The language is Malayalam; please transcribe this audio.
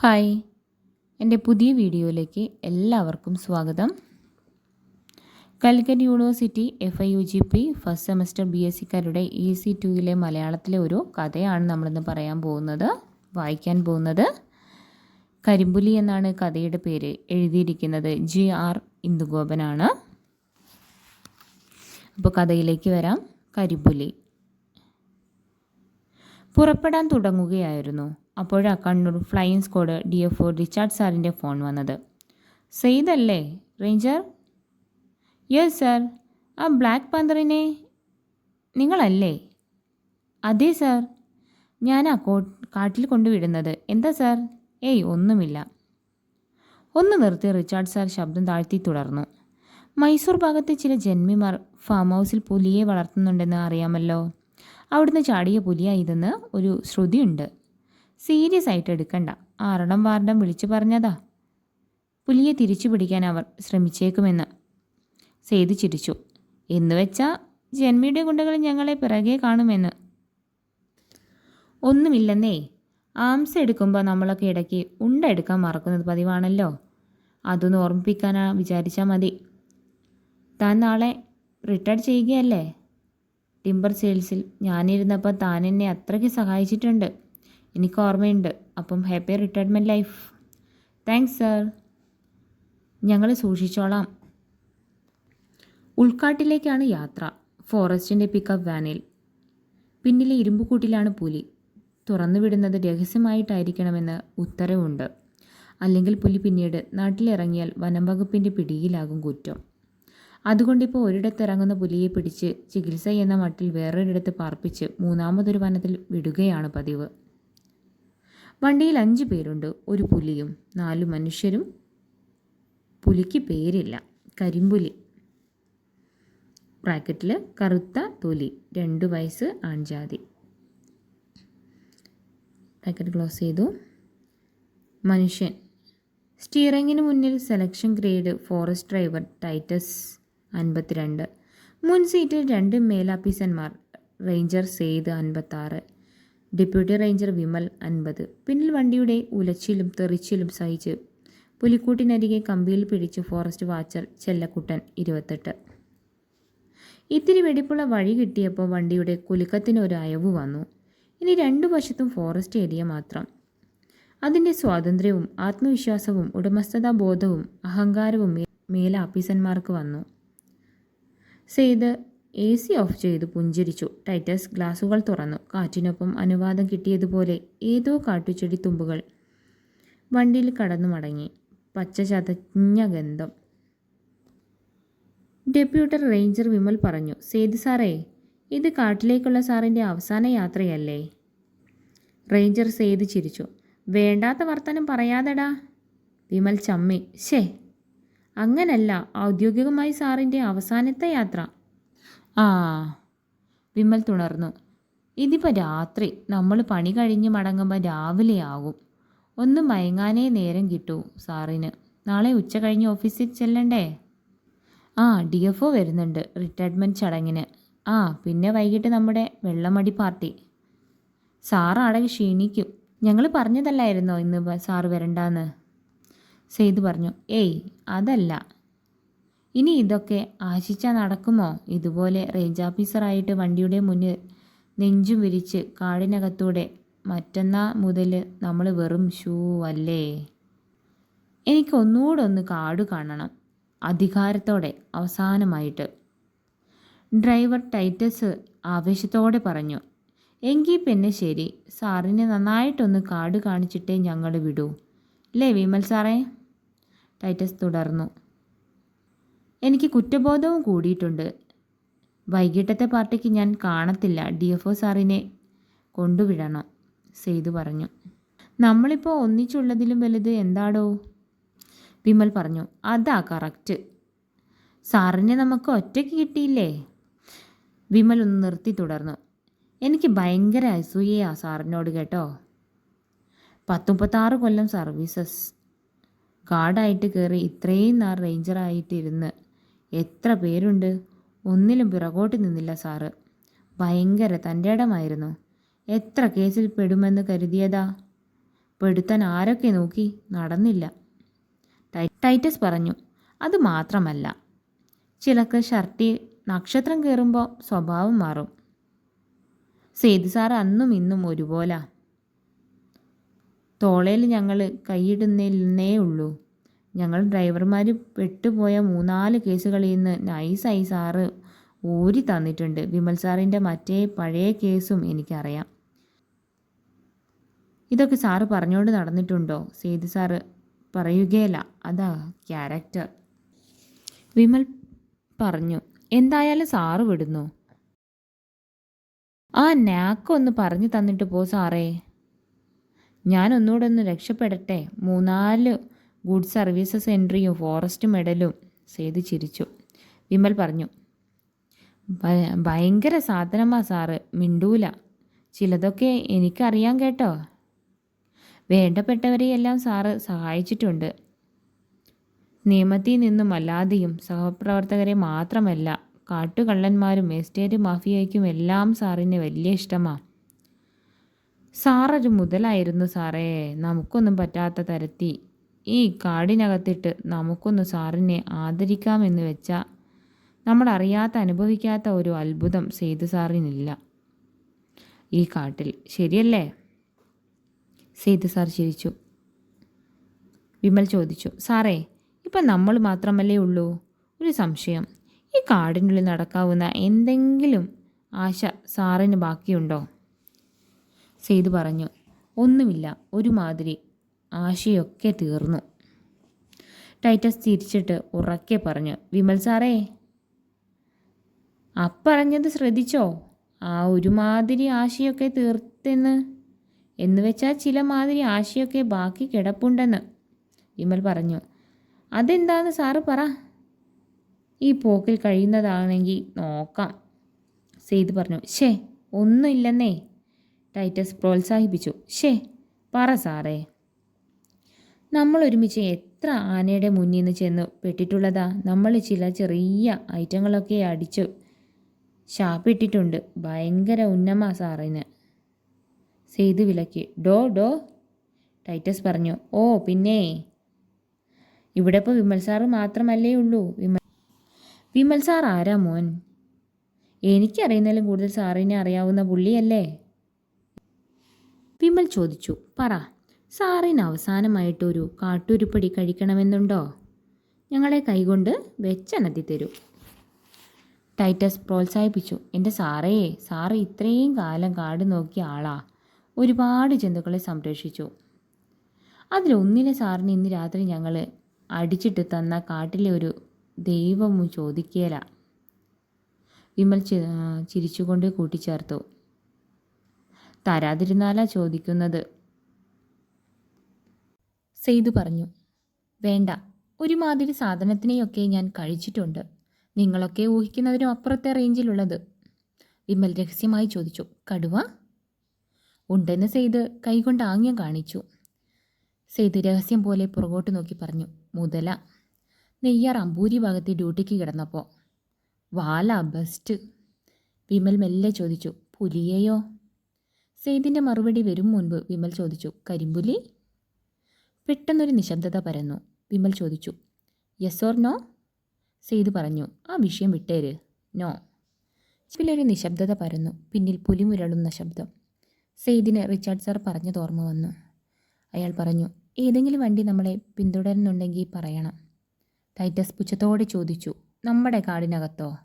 ഹായ്. എന്റെ പുതിയ വീഡിയോയിലേക്ക് എല്ലാവർക്കും സ്വാഗതം. Calicut university F I U G P first semester B S സിക്കാരുടെ E C ടുയിലെ മലയാളത്തിലെ ഒരു കഥയാണ് നമ്മളിന്ന് പറയാൻ പോകുന്നത് വായിക്കാൻ പോകുന്നത്. കരിമ്പുലി എന്നാണ് കഥയുടെ പേര്. എഴുതിയിരിക്കുന്നത് ജി ആർ ഇന്ദുഗോപനാണ്. അപ്പോൾ കഥയിലേക്ക് വരാം. കരിമ്പുലി. പുറപ്പെടാൻ തുടങ്ങുകയായിരുന്നു. അപ്പോഴാ Kannur flying squad D F O Richard സാറിന്റെ ഫോൺ വന്നത്. സെയ്തല്ലേ റേഞ്ചർ? Yes sir. ആ ബ്ലാക്ക് പാന്തറിനെ നിങ്ങളല്ലേ? അതെ സാർ. ഞാനാ കോ കാട്ടിൽ കൊണ്ടുവിടുന്നത്. എന്താ സർ? ഏയ് ഒന്നുമില്ല. ഒന്ന് നിർത്തി റിച്ചാർഡ് സാർ ശബ്ദം താഴ്ത്തി തുടർന്നു. മൈസൂർ ഭാഗത്തെ ചില ജന്മിമാർ ഫാം ഹൗസിൽ പുലിയെ വളർത്തുന്നുണ്ടെന്ന് അറിയാമല്ലോ. അവിടുന്ന് ചാടിയ പുലിയാ ഇതെന്ന് ഒരു ശ്രുതിയുണ്ട്. സീരിയസ് ആയിട്ട് എടുക്കണ്ട. ആറണം വാർഡം വിളിച്ചു പറഞ്ഞതാ. പുലിയെ തിരിച്ചു പിടിക്കാൻ അവർ ശ്രമിച്ചേക്കുമെന്ന് സെയ്ത് ചിരിച്ചു. എന്ന് വെച്ചാൽ ജന്മിയുടെ ഗുണ്ടകൾ ഞങ്ങളെ പിറകെ കാണുമെന്ന്. ഒന്നുമില്ലെന്നേ ആംസ് എടുക്കുമ്പോൾ നമ്മളൊക്കെ ഇടയ്ക്ക് ഉണ്ട എടുക്കാൻ മറക്കുന്നത് പതിവാണല്ലോ. അതൊന്ന് ഓർമ്മിപ്പിക്കാനാ വിചാരിച്ചാൽ മതി. താൻ നാളെ റിട്ടയർ ചെയ്യുകയല്ലേ? ടിമ്പർ സെയിൽസിൽ ഞാനിരുന്നപ്പോൾ താൻ എന്നെ അത്രയ്ക്ക് സഹായിച്ചിട്ടുണ്ട്. എനിക്ക് ഓർമ്മയുണ്ട്. അപ്പം happy retirement life. Thanks sir. ഞങ്ങൾ സൂക്ഷിച്ചോളാം. ഉൾക്കാട്ടിലേക്കാണ് യാത്ര. ഫോറസ്റ്റിന്റെ പിക്കപ്പ് വാനിൽ. പിന്നിലെ ഇരുമ്പുകൂട്ടിലാണ് പുലി. തുറന്നുവിടുന്നത് രഹസ്യമായിട്ടായിരിക്കണമെന്ന് ഉത്തരവുണ്ട്. അല്ലെങ്കിൽ പുലി പിന്നീട് നാട്ടിലിറങ്ങിയാൽ വനം വകുപ്പിന്റെ പിടിയിലാകും കുറ്റം. അതുകൊണ്ടിപ്പോൾ ഒരിടത്തിറങ്ങുന്ന പുലിയെ പിടിച്ച് ചികിത്സ എന്ന മട്ടിൽ വേറൊരിടത്ത് പാർപ്പിച്ച് മൂന്നാമതൊരു വനത്തിൽ വിടുകയാണ് പതിവ്. വണ്ടിയിൽ അഞ്ച് പേരുണ്ട്. ഒരു പുലിയും നാലു മനുഷ്യരും. പുലിക്ക് പേരില്ല. കരിമ്പുലി. ബ്രാക്കറ്റിൽ കറുത്ത തൊലി. രണ്ട് വയസ്സ് ആൺജാതി. ബ്രാക്കറ്റ് ക്ലോസ് ചെയ്തു. മനുഷ്യൻ. സ്റ്റിയറിങ്ങിന് മുന്നിൽ selection grade forest driver Titus അൻപത്തിരണ്ട്. മുൻ സീറ്റിൽ രണ്ട് മേലാഫീസന്മാർ റേഞ്ചർ സെയ്ത് അൻപത്താറ്. ഡെപ്യൂട്ടി റേഞ്ചർ വിമൽ അൻപത്. പിന്നിൽ വണ്ടിയുടെ ഉലച്ചിലും തെറിച്ചിലും സഹിച്ച് പുലിക്കൂട്ടിനരികെ കമ്പിയിൽ പിടിച്ച് ഫോറസ്റ്റ് വാച്ചർ ചെല്ലക്കുട്ടൻ ഇരുപത്തെട്ട്. ഇത്തിരി വെടിപ്പുള്ള വഴി കിട്ടിയപ്പോൾ വണ്ടിയുടെ കുലുക്കത്തിന് ഒരു അയവ് വന്നു. ഇനി രണ്ടു വശത്തും ഫോറസ്റ്റ് ഏരിയ മാത്രം. അതിന്റെ സ്വാതന്ത്ര്യവും ആത്മവിശ്വാസവും ഉടമസ്ഥതാ ബോധവും അഹങ്കാരവും മേലാഫീസന്മാർക്ക് വന്നു. സെയ്ത് എ സി ഓഫ് ചെയ്ത് പുഞ്ചിരിച്ചു. ടൈറ്റസ് ഗ്ലാസുകൾ തുറന്നു. കാറ്റിനൊപ്പം അനുവാദം കിട്ടിയതുപോലെ ഏതോ കാട്ടുചെടി തുമ്പുകൾ വണ്ടിയിൽ കടന്നു മടങ്ങി. പച്ച ചതഞ്ഞ ഗന്ധം. ഡെപ്യൂട്ടർ റേഞ്ചർ വിമൽ പറഞ്ഞു സേത് സാറേ ഇത് കാട്ടിലേക്കുള്ള സാറിന്റെ അവസാന യാത്രയല്ലേ? റേഞ്ചർ സേത് ചിരിച്ചു. വേണ്ടാത്ത വർത്തനം പറയാതെടാ. വിമൽ ചമ്മി ഷേ അങ്ങനല്ല. ഔദ്യോഗികമായി സാറിന്റെ അവസാനത്തെ യാത്ര. ആ വിമൽ തുണർന്നു. ഇതിപ്പോൾ രാത്രി നമ്മൾ പണി കഴിഞ്ഞ് മടങ്ങുമ്പോൾ രാവിലെ ആകും. ഒന്ന് മയങ്ങാനേ നേരം കിട്ടൂ സാറിന്. നാളെ ഉച്ച കഴിഞ്ഞ് ഓഫീസിൽ ചെല്ലണ്ടേ? ആ ഡി എഫ് ഒ വരുന്നുണ്ട് റിട്ടയർമെന്റ് ചടങ്ങിന്. ആ പിന്നെ വൈകിട്ട് നമ്മുടെ വെള്ളമടി പാർട്ടി. സാറാടെ ക്ഷീണിക്കും. ഞങ്ങൾ പറഞ്ഞതല്ലായിരുന്നോ ഇന്ന് സാറ് വരണ്ടാന്ന്? സെയ്ത് പറഞ്ഞു. ഏയ് അതല്ല. ഇനി ഇതൊക്കെ ആശിച്ചാൽ നടക്കുമോ? ഇതുപോലെ റേഞ്ച് ഓഫീസറായിട്ട് വണ്ടിയുടെ മുന്നിൽ നെഞ്ചും വിരിച്ച് കാടിനകത്തൂടെ മറ്റന്നാ മുതൽ നമ്മൾ വെറും ഷൂ അല്ലേ? എനിക്ക് ഒന്നുകൂടെ ഒന്ന് കാട് കാണണം. അധികാരത്തോടെ അവസാനമായിട്ട്. ഡ്രൈവർ ടൈറ്റസ് ആവേശത്തോടെ പറഞ്ഞു എങ്കിൽ പിന്നെ ശരി. സാറിനെ നന്നായിട്ടൊന്ന് കാട് കാണിച്ചിട്ടേ ഞങ്ങൾ വിടൂ. അല്ലേ വിമൽ സാറേ? ടൈറ്റസ് തുടർന്നു. എനിക്ക് കുറ്റബോധവും കൂടിയിട്ടുണ്ട്. വൈകിട്ടത്തെ പാർട്ടിക്ക് ഞാൻ കാണത്തില്ല. ഡി എഫ് ഒ സാറിനെ കൊണ്ടുവിടണം സെയ്തു പറഞ്ഞു. നമ്മളിപ്പോൾ ഒന്നിച്ചുള്ളതിലും വലുത് എന്താടോ? വിമൽ പറഞ്ഞു. അതാ കറക്റ്റ്. സാറിനെ നമുക്ക് ഒറ്റയ്ക്ക് കിട്ടിയില്ലേ? വിമൽ ഒന്ന് നിർത്തി തുടർന്നു. എനിക്ക് ഭയങ്കര അസൂയയാ സാറിനോട് കേട്ടോ. പത്തുമുപ്പത്താറ് കൊല്ലം സർവീസസ്. ഗാർഡായിട്ട് കയറി ഇത്രയും നാൾ റേഞ്ചറായിട്ടിരുന്ന് എത്ര പേരുണ്ട്? ഒന്നിലും പിറകോട്ട് നിന്നില്ല സാറ്. ഭയങ്കര തന്റെ ഇടമായിരുന്നു എത്ര കേസിൽ പെടുമെന്ന് കരുതിയതാ? പെടുത്താൻ ആരൊക്കെ നോക്കി? നടന്നില്ല. ടൈറ്റസ് പറഞ്ഞു. അത് മാത്രമല്ല. ചിലക്ക് ഷർട്ടിൽ നക്ഷത്രം കയറുമ്പോൾ സ്വഭാവം മാറും. സേതു സാർ അന്നും ഇന്നും ഒരുപോലാ. തോളയിൽ ഞങ്ങൾ കൈയിടുന്നേ ഉള്ളൂ ഞങ്ങൾ ഡ്രൈവർമാർ പെട്ടുപോയ മൂന്നാൽ കേസുകളിൽ നിന്ന് നൈസായി സാറ് ഊരി തന്നിട്ടുണ്ട്. വിമൽ സാറിന്റെ മറ്റേ പഴയ കേസും എനിക്കറിയാം. ഇതൊക്കെ സാറ് പറഞ്ഞുകൊണ്ട് നടന്നിട്ടുണ്ടോ? സേതു സാറ് പറയുകയല്ല അതാ ക്യാരക്ടർ. വിമൽ പറഞ്ഞു എന്തായാലും സാറ് വിടുന്നു. ആ നാക്കൊന്ന് പറഞ്ഞു തന്നിട്ട് പോ സാറേ. ഞാൻ ഒന്നുകൂടെ ഒന്ന് രക്ഷപ്പെടട്ടെ. മൂന്നാൽ ഗുഡ് സർവീസസ് എൻട്രിയും ഫോറസ്റ്റ് മെഡലും സേതു ചിരിച്ചു. വിമൽ പറഞ്ഞു "ഭ- ഭയങ്കര സാധനമാ സാറ് മിണ്ടൂല. ചിലതൊക്കെ എനിക്കറിയാം കേട്ടോ. വേണ്ടപ്പെട്ടവരെയെല്ലാം സാറ് സഹായിച്ചിട്ടുണ്ട്. നിയമത്തിൽ നിന്നും അല്ലാതെയും സഹപ്രവർത്തകരെ മാത്രമല്ല കാട്ടുകള്ളന്മാരും എസ്റ്റേറ്റ് മാഫിയയ്ക്കും എല്ലാം സാറിന് വലിയ ഇഷ്ടമാണ് സാറൊരു മുതലായിരുന്നു സാറേ. നമുക്കൊന്നും പറ്റാത്ത തരത്തിൽ ഈ കാടിനകത്തിട്ട് നമുക്കൊന്ന് സാറിനെ ആദരിക്കാമെന്ന് വെച്ചാൽ നമ്മളറിയാത്ത അനുഭവിക്കാത്ത ഒരു അത്ഭുതം സേതു സാറിനില്ല. ഈ കാട്ടിൽ ശരിയല്ലേ? സേതു സാർ ചിരിച്ചു. വിമൽ ചോദിച്ചു സാറേ ഇപ്പം നമ്മൾ മാത്രമല്ലേ ഉള്ളൂ? ഒരു സംശയം. ഈ കാടിനുള്ളിൽ നടക്കാവുന്ന എന്തെങ്കിലും ആശ സാറിന് ബാക്കിയുണ്ടോ? സേതു പറഞ്ഞു ഒന്നുമില്ല. ഒരുമാതിരി ആശയൊക്കെ തീർന്നു. ടൈറ്റസ് തിരിച്ചിട്ട് ഉറക്കെ പറഞ്ഞു വിമൽ സാറേ അപ്പറഞ്ഞത് ശ്രദ്ധിച്ചോ? ആ ഒരുമാതിരി ആശയൊക്കെ തീർത്തെന്ന്. എന്നുവെച്ചാൽ ചില മാതിരി ആശയൊക്കെ ബാക്കി കിടപ്പുണ്ടെന്ന്. വിമൽ പറഞ്ഞു അതെന്താന്ന് സാറ് പറ. ഈ പോക്കിൽ കഴിയുന്നതാണെങ്കിൽ നോക്കാം. സെയ്ത് പറഞ്ഞു ഷേ ഒന്നുമില്ലെന്നേ. ടൈറ്റസ് പ്രോത്സാഹിപ്പിച്ചു ഷേ പറ സാറേ. നമ്മൾ ഒരുമിച്ച് എത്ര ആനയുടെ മുന്നിൽ നിന്ന് ചെന്ന് പെട്ടിട്ടുള്ളതാ? നമ്മൾ ചില ചെറിയ ഐറ്റങ്ങളൊക്കെ അടിച്ചു ശാപ്പിട്ടിട്ടുണ്ട്. ഭയങ്കര ഉന്നമാ സാറിന് സെയ്ത് വിലക്കി. ഡോ ഡോ. ടൈറ്റസ് പറഞ്ഞു. ഓ പിന്നെ. ഇവിടെ ഇപ്പോൾ വിമൽ സാറ് മാത്രമല്ലേ ഉള്ളൂ. വിമൽ വിമൽ സാർ ആരാ മോൻ? എനിക്കറിയുന്നതിലും കൂടുതൽ സാറിനെ അറിയാവുന്ന പുള്ളിയല്ലേ? വിമൽ ചോദിച്ചു. പറ. സാറിന് അവസാനമായിട്ടൊരു കാട്ടുരുപ്പടി കഴിക്കണമെന്നുണ്ടോ? ഞങ്ങളെ കൈകൊണ്ട് വെച്ചനത്തി തരൂ. ടൈറ്റസ് പ്രോത്സാഹിപ്പിച്ചു. എന്റെ സാറേ സാറ് ഇത്രയും കാലം കാട് നോക്കിയ ആളാ. ഒരുപാട് ജന്തുക്കളെ സംരക്ഷിച്ചു. അതിലൊന്നിനെ സാറിന് ഇന്ന് രാത്രി ഞങ്ങൾ അടിച്ചിട്ട് തന്ന കാട്ടിലെ ഒരു ദൈവം ചോദിക്കേല. വിമൽ ചി- ചിരിച്ചുകൊണ്ട് കൂട്ടിച്ചേർത്തു. തരാതിരുന്നാലാ ചോദിക്കുന്നത്. സെയ്തു പറഞ്ഞു വേണ്ട ഒരുമാതിരി സാധനത്തിനെയൊക്കെ ഞാൻ കഴിച്ചിട്ടുണ്ട്. നിങ്ങളൊക്കെ ഊഹിക്കുന്നതിനും അപ്പുറത്തെ റേഞ്ചിലുള്ളത്. വിമൽ രഹസ്യമായി ചോദിച്ചു കടുവ? ഉണ്ടെന്ന് സെയ്ത് കൈകൊണ്ട് ആംഗ്യം കാണിച്ചു. സെയ്ത് രഹസ്യം പോലെ പുറകോട്ട് നോക്കി പറഞ്ഞു മുതല നെയ്യാർ അമ്പൂരി ഭാഗത്തെ ഡ്യൂട്ടിക്ക് കിടന്നപ്പോൾ വാല ബെസ്റ്റ്. വിമൽ മെല്ലെ ചോദിച്ചു പുലിയെയോ? സെയ്തിന്റെ മറുപടി വരും മുൻപ് വിമൽ ചോദിച്ചു കരിമ്പുലി? പെട്ടെന്നൊരു നിശബ്ദത പരന്നു. വിമൽ ചോദിച്ചു യെസ് ഓർ നോ സെയ്ത് പറഞ്ഞു ആ വിഷയം വിട്ടേര്. നോ ചിലൊരു നിശബ്ദത പരന്നു. പിന്നിൽ പുലിമുരളുന്ന ശബ്ദം. സെയ്ദിന് റിച്ചാർഡ് സാർ പറഞ്ഞത് ഓർമ്മ വന്നു. അയാൾ പറഞ്ഞു ഏതെങ്കിലും വണ്ടി നമ്മളെ പിന്തുടരുന്നുണ്ടെങ്കിൽ പറയണം. ടൈറ്റസ് പുച്ഛത്തോടെ ചോദിച്ചു നമ്മുടെ കാടിനകത്തോ?